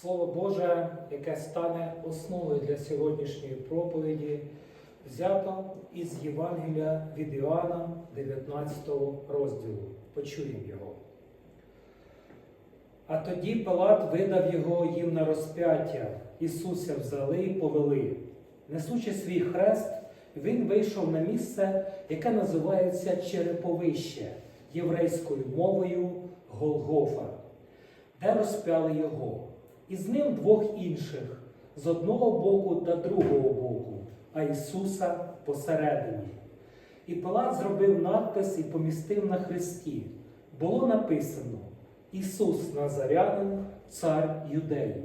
Слово Боже, яке стане основою для сьогоднішньої проповіді, взято із Євангелія від Іоанна 19 розділу. Почуємо його. А тоді Пилат видав його їм на розп'яття. Ісуся взяли і повели. Несучи свій хрест, він вийшов на місце, яке називається Череповище єврейською мовою Голгофа, де розп'яли його. І з ним двох інших з одного боку та другого боку, а Ісуса посередині. І Пилат зробив надпис і помістив на хресті. Було написано Ісус Назарянин, цар юдеїв.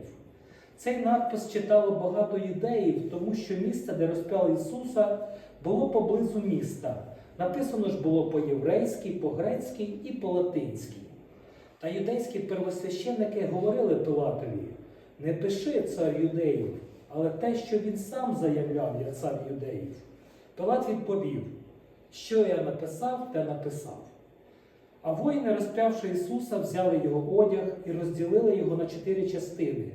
Цей надпис читало багато юдеїв, тому що місце, де розп'яли Ісуса, було поблизу міста. Написано ж було по-єврейськи, по-грецьки і по-латинськи. Та юдейські первосвященники говорили Пилатові: не пиши цар юдеїв, але те, що він сам заявляв, як цар юдеїв. Пилат відповів, що я написав, те написав. А воїни, розп'явши Ісуса, взяли його одяг і розділили його на чотири частини,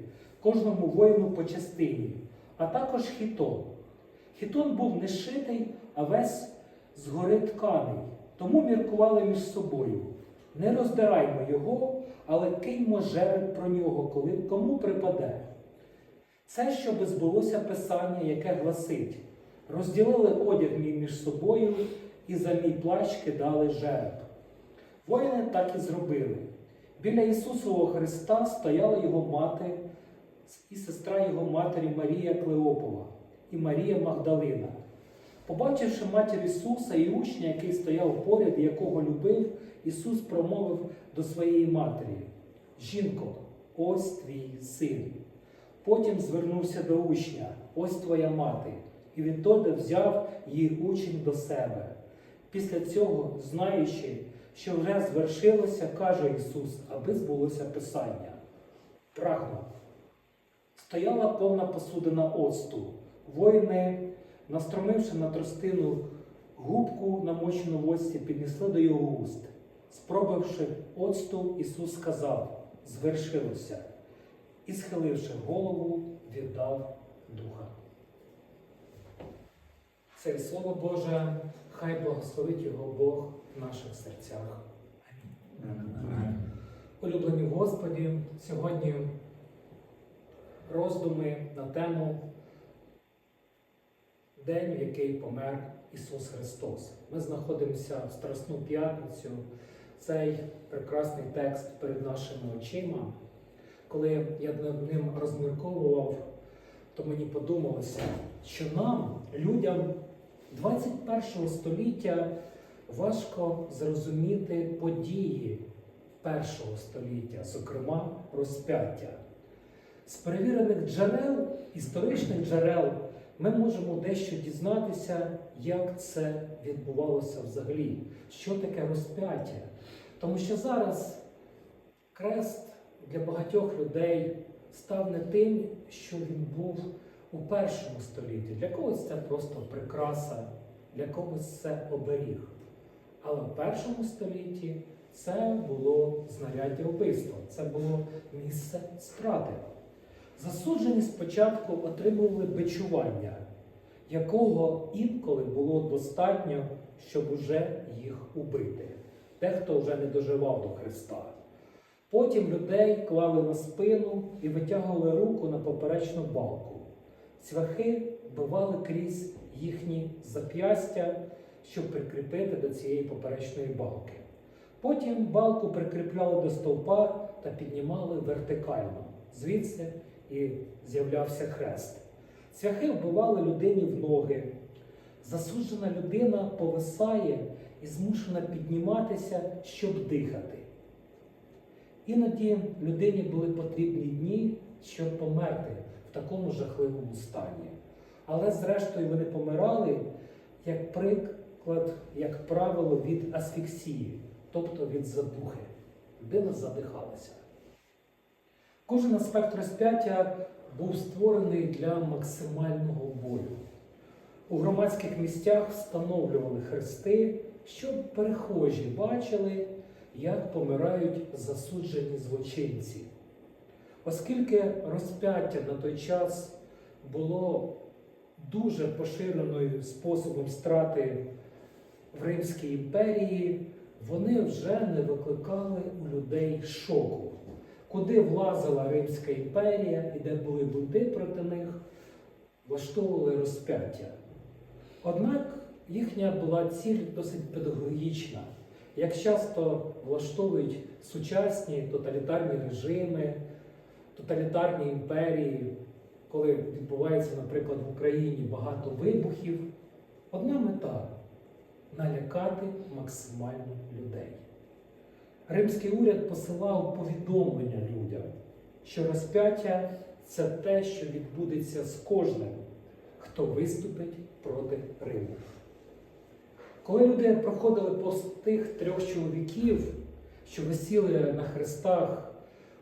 кожному воїну по частині, а також хітон. Хітон був не шитий, а весь згори тканий, тому міркували між собою. Не роздираймо його, але киньмо жереб про нього, коли кому припаде. Це, щоби збулося писання, яке гласить: розділили одяг мій між собою і за мій плащ кидали жереб. Воїни так і зробили. Біля Ісусового Христа стояла його мати і сестра його матері Марія Клеопова і Марія Магдалина. Побачивши матір Ісуса і учня, який стояв поряд, якого любив, Ісус промовив до своєї матері: Жінко, ось твій син. Потім звернувся до учня, ось твоя мати, і відтоді взяв її учень до себе. Після цього, знаючи, що вже звершилося, каже Ісус, аби збулося Писання. Прагну. Стояла повна посудина оцту. Воїни, настромивши на тростину губку, намочену в оцті, піднесли до його уст. Спробивши оцту, Ісус сказав: звершилося, і, схиливши голову, віддав духа. Це слово Боже, хай благословить його Бог в наших серцях. Амінь. Улюблені в Господі, сьогодні роздуми на тему День, в який помер Ісус Христос. Ми знаходимося в Страсну п'ятницю. Цей прекрасний текст перед нашими очима. Коли я над ним розмірковував, то мені подумалося, що нам, людям 21 століття, важко зрозуміти події першого століття, зокрема розп'яття. З перевірених джерел, історичних джерел, ми можемо дещо дізнатися, як це відбувалося взагалі, що таке розп'яття. Тому що зараз крест для багатьох людей став не тим, що він був у першому столітті. Для когось це просто прикраса, для когось це оберіг. Але в першому столітті це було знаряддя вбивства, це було місце страти. Засуджені спочатку отримували бичування, якого інколи було достатньо, щоб уже їх убити. Дехто вже не доживав до Христа. Потім людей клали на спину і витягували руку на поперечну балку. Цвяхи вбивали крізь їхні зап'ястя, щоб прикріпити до цієї поперечної балки. Потім балку прикріпляли до стовпа та піднімали вертикально. Звідси і з'являвся хрест. Цвяхи вбивали людині в ноги. Засуджена людина повисає і змушена підніматися, щоб дихати. Іноді людині були потрібні дні, щоб померти в такому жахливому стані. Але зрештою вони помирали, як приклад, як правило, від асфіксії, тобто від задухи. Людина задихалася. Кожен аспект розп'яття був створений для максимального болю. У громадських місцях встановлювали хрести, щоб перехожі бачили, як помирають засуджені злочинці. Оскільки розп'яття на той час було дуже поширеною способом страти в Римській імперії, вони вже не викликали у людей шоку. Куди влазила Римська імперія і де були бунти проти них, влаштовували розп'яття. Однак їхня була ціль досить педагогічна. Як часто влаштовують сучасні тоталітарні режими, тоталітарні імперії, коли відбувається, наприклад, в Україні багато вибухів, одна мета налякати максимально людей. Римський уряд посилав повідомлення людям, що розп'яття це те, що відбудеться з кожним, хто виступить проти Риму. Коли люди проходили повз тих трьох чоловіків, що висіли на хрестах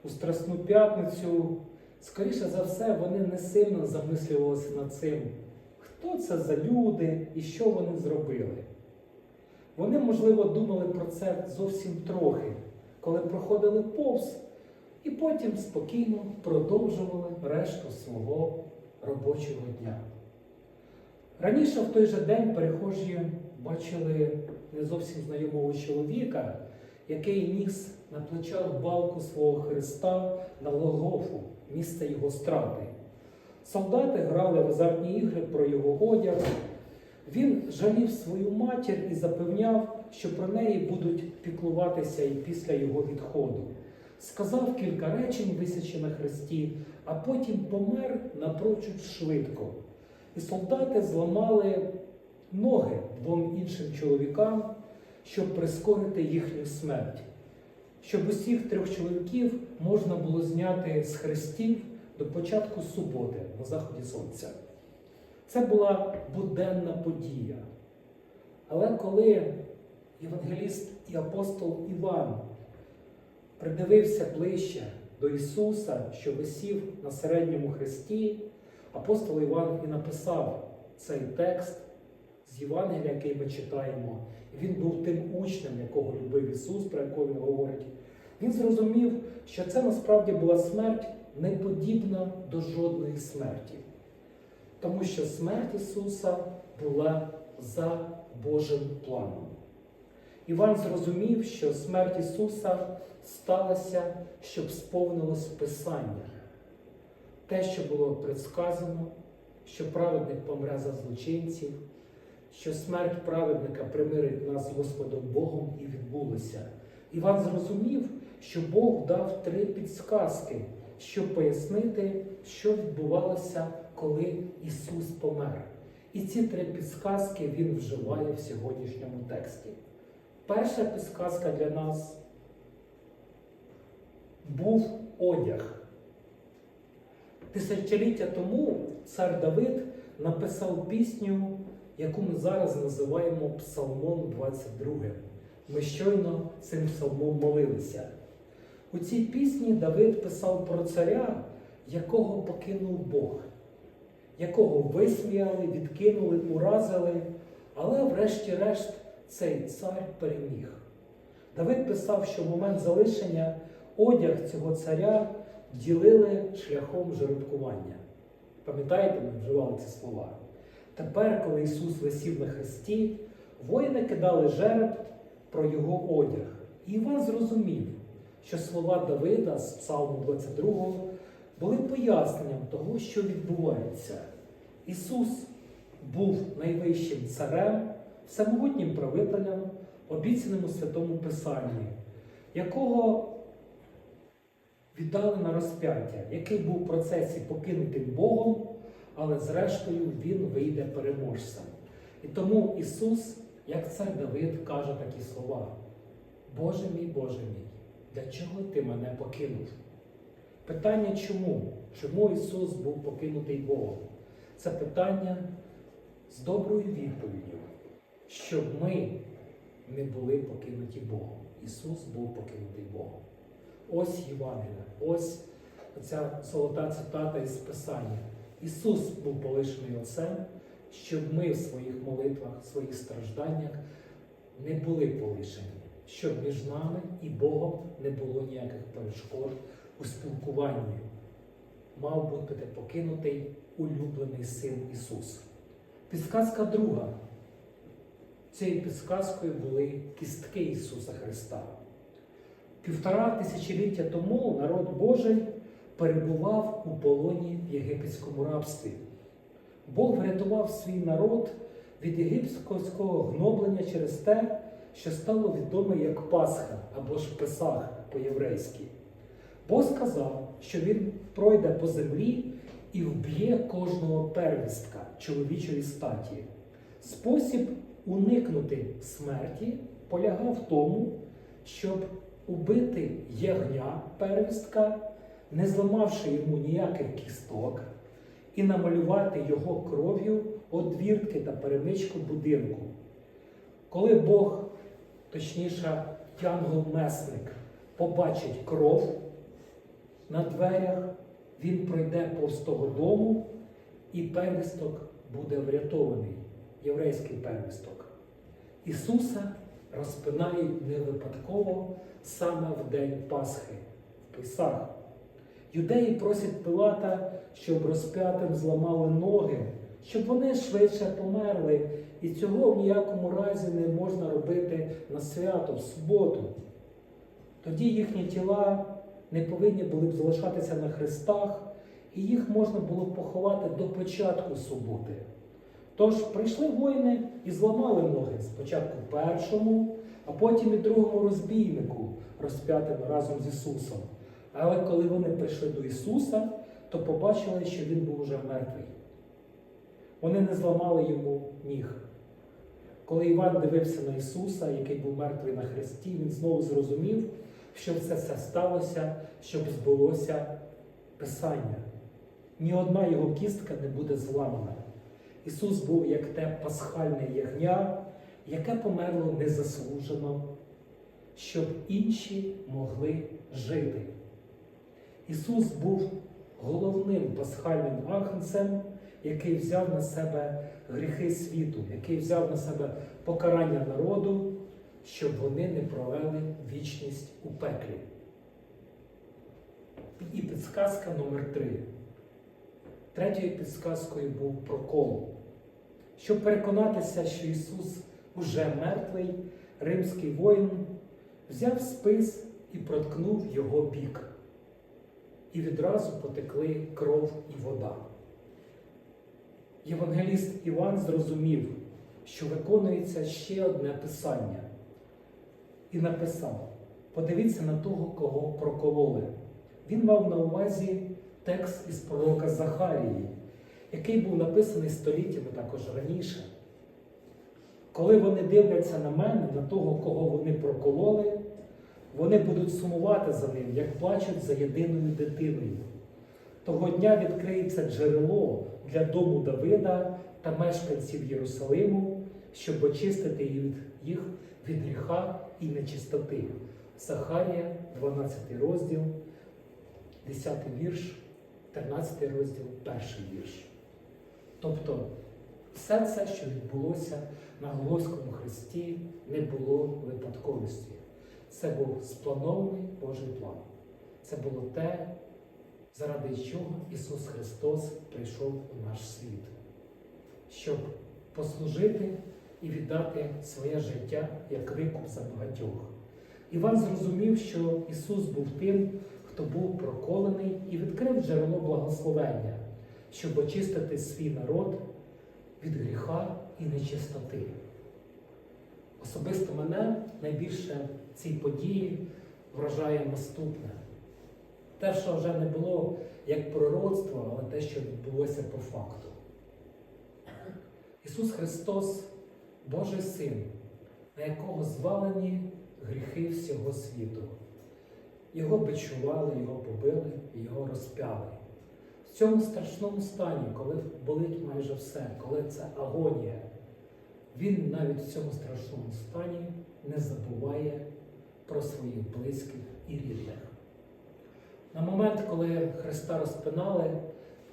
у Страсну п'ятницю, скоріше за все, вони не сильно замислювалися над цим, хто це за люди і що вони зробили. Вони, можливо, думали про це зовсім трохи, коли проходили повз, і потім спокійно продовжували решту свого робочого дня. Раніше в той же день перехожі бачили не зовсім знайомого чоловіка, який ніс на плечах балку свого Христа на Голгофу, місце його страти. Солдати грали в азартні ігри про його одяг. Він жалів свою матір і запевняв, що про неї будуть піклуватися і після його відходу. Сказав кілька речень, висячи на хресті, а потім помер напрочуд швидко. І солдати зламали ноги двом іншим чоловікам, щоб прискорити їхню смерть. Щоб усіх трьох чоловіків можна було зняти з хрестів до початку суботи на заході сонця. Це була буденна подія. Але коли євангеліст і апостол Іван придивився ближче до Ісуса, що висів на середньому хресті, апостол Іван і написав цей текст з Євангелія, який ми читаємо. Він був тим учнем, якого любив Ісус, про якого він говорить. Він зрозумів, що це насправді була смерть не подібна до жодної смерті. Тому що смерть Ісуса була за Божим планом. Іван зрозумів, що смерть Ісуса сталася, щоб сповнилось Писання. Те, що було предсказано, що праведник помре за злочинців, що смерть праведника примирить нас з Господом Богом і відбулося. Іван зрозумів, що Бог дав три підсказки, щоб пояснити, що відбувалося, коли Ісус помер. І ці три підсказки Він вживає в сьогоднішньому тексті. Перша підсказка для нас був одяг. Тисячоліття тому цар Давид написав пісню, яку ми зараз називаємо Псалмом 22. Ми щойно цим псалмом молилися. У цій пісні Давид писав про царя, якого покинув Бог, якого висміяли, відкинули, уразили, але врешті-решт цей цар переміг. Давид писав, що в момент залишення одяг цього царя ділили шляхом жеребкування. Пам'ятаєте, ми вживали ці слова? Тепер, коли Ісус висів на хресті, воїни кидали жереб про його одяг. І Іван зрозумів, що слова Давида з Псалму 22 були поясненням того, що відбувається. Ісус був найвищим царем, всемогутнім правителем, обіцяним у Святому Писанні, якого віддали на розп'яття, який був в процесі покинутим Богом, але зрештою Він вийде переможцем. І тому Ісус, як цар Давид, каже такі слова: Боже мій, Боже мій, для чого ти мене покинув? Питання чому? Чому Ісус був покинутий Богом? Це питання з доброю відповіддю, щоб ми не були покинуті Богом. Ісус був покинутий Богом. Ось Євангелія, ось ця золота цитата із Писання. Ісус був полишений Отцем, щоб ми в своїх молитвах, в своїх стражданнях не були полишені. щоб між нами і Богом не було ніяких перешкод у спілкуванні. Мав бути покинутий улюблений син Ісус. Підсказка друга. Цією підсказкою були кістки Ісуса Христа. Півтора тисячоліття тому народ Божий перебував у полоні в єгипетському рабстві. Бог врятував свій народ від єгипетського гноблення через те, що стало відоме як Пасха або ж Песах по-єврейськи. Бог сказав, що він пройде по землі і вб'є кожного первістка чоловічої статі. Спосіб уникнути смерті полягав в тому, щоб убити ягня первістка, не зламавши йому ніяких кісток, і намалювати його кров'ю одвіртки та перемичку будинку. Коли Бог, точніше, янгол-месник, побачить кров на дверях, він пройде повз того дому, і первісток буде врятований, єврейський первісток. Ісуса розпинають не випадково саме в день Пасхи, в Писах. Юдеї просять Пилата, щоб розп'ятим зламали ноги, щоб вони швидше померли, і цього в ніякому разі не можна робити на свято, в суботу. Тоді їхні тіла не повинні були б залишатися на хрестах, і їх можна було б поховати до початку суботи. Тож прийшли воїни і зламали ноги спочатку першому, а потім і другому розбійнику, розп'ятим разом з Ісусом. Але коли вони прийшли до Ісуса, то побачили, що Він був уже мертвий. Вони не зламали йому ніг. Коли Іван дивився на Ісуса, який був мертвий на хресті, він знову зрозумів, що все це сталося, щоб збулося Писання. Ні одна його кістка не буде зламана. Ісус був як те пасхальне ягня, яке померло незаслужено, щоб інші могли жити. Ісус був головним пасхальним агнцем, який взяв на себе гріхи світу, який взяв на себе покарання народу, щоб вони не провели вічність у пеклі. І підсказка номер три. Третьою підсказкою був прокол. Щоб переконатися, що Ісус уже мертвий, римський воїн взяв спис і проткнув його бік. І відразу потекли кров і вода. Євангеліст Іван зрозумів, що виконується ще одне писання. І написав: подивіться на того, кого прокололи. Він мав на увазі текст із пророка Захарії, який був написаний століттями також раніше. Коли вони дивляться на мене, на того, кого вони прокололи, вони будуть сумувати за ним, як плачуть за єдиною дитиною. Того дня відкриється джерело для дому Давида та мешканців Єрусалиму, щоб очистити їх від гріха і нечистоти. Захарія, 12 розділ, 10 вірш, 13 розділ, перший вірш. Тобто все це, що відбулося на Голгофському хресті, не було випадковості. Це був спланований Божий план. Це було те, заради чого Ісус Христос прийшов у наш світ, щоб послужити і віддати своє життя як викуп за багатьох. Іван зрозумів, що Ісус був тим, хто був проколений і відкрив джерело благословення, щоб очистити свій народ від гріха і нечистоти. Особисто мене найбільше цій події вражає наступне. Те, що вже не було як пророцтво, але те, що відбулося по факту. Ісус Христос, Божий Син, на якого звалені гріхи всього світу. Його бичували, його побили, його розп'яли. В цьому страшному стані, коли болить майже все, коли це агонія, він навіть в цьому страшному стані не забуває про своїх близьких і рідних. На момент, коли Христа розпинали,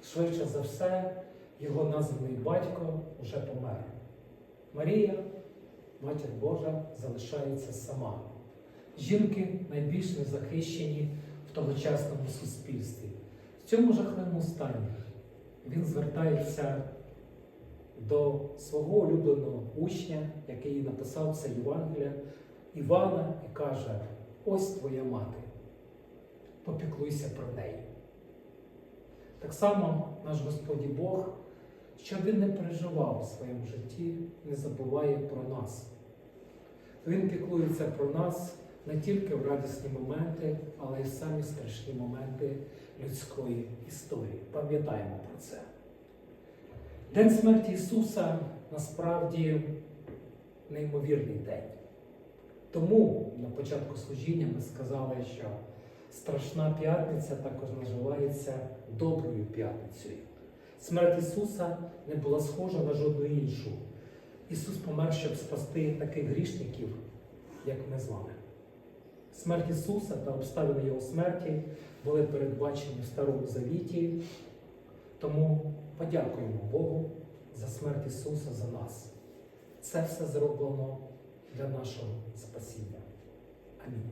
швидше за все, його названий батько вже помер. Марія, матір Божа, залишається сама. Жінки найбільш незахищені в тогочасному суспільстві. В цьому жахливому стані він звертається до свого улюбленого учня, який написав це Євангелія, Івана, і каже: ось твоя мати, попіклуйся про неї. Так само наш Господь Бог, щоб він не переживав в своєму житті, не забуває про нас. Він піклується про нас не тільки в радісні моменти, але й в самі страшні моменти людської історії. Пам'ятаємо про це. День смерті Ісуса насправді неймовірний день. Тому на початку служіння ми сказали, що страшна п'ятниця також називається Доброю п'ятницею. Смерть Ісуса не була схожа на жодну іншу. Ісус помер, щоб спасти таких грішників, як ми з вами. Смерть Ісуса та обставини Його смерті були передбачені в Старому Завіті. Тому подякуємо Богу за смерть Ісуса за нас. Це все зроблено для нашого спасіння. Амінь.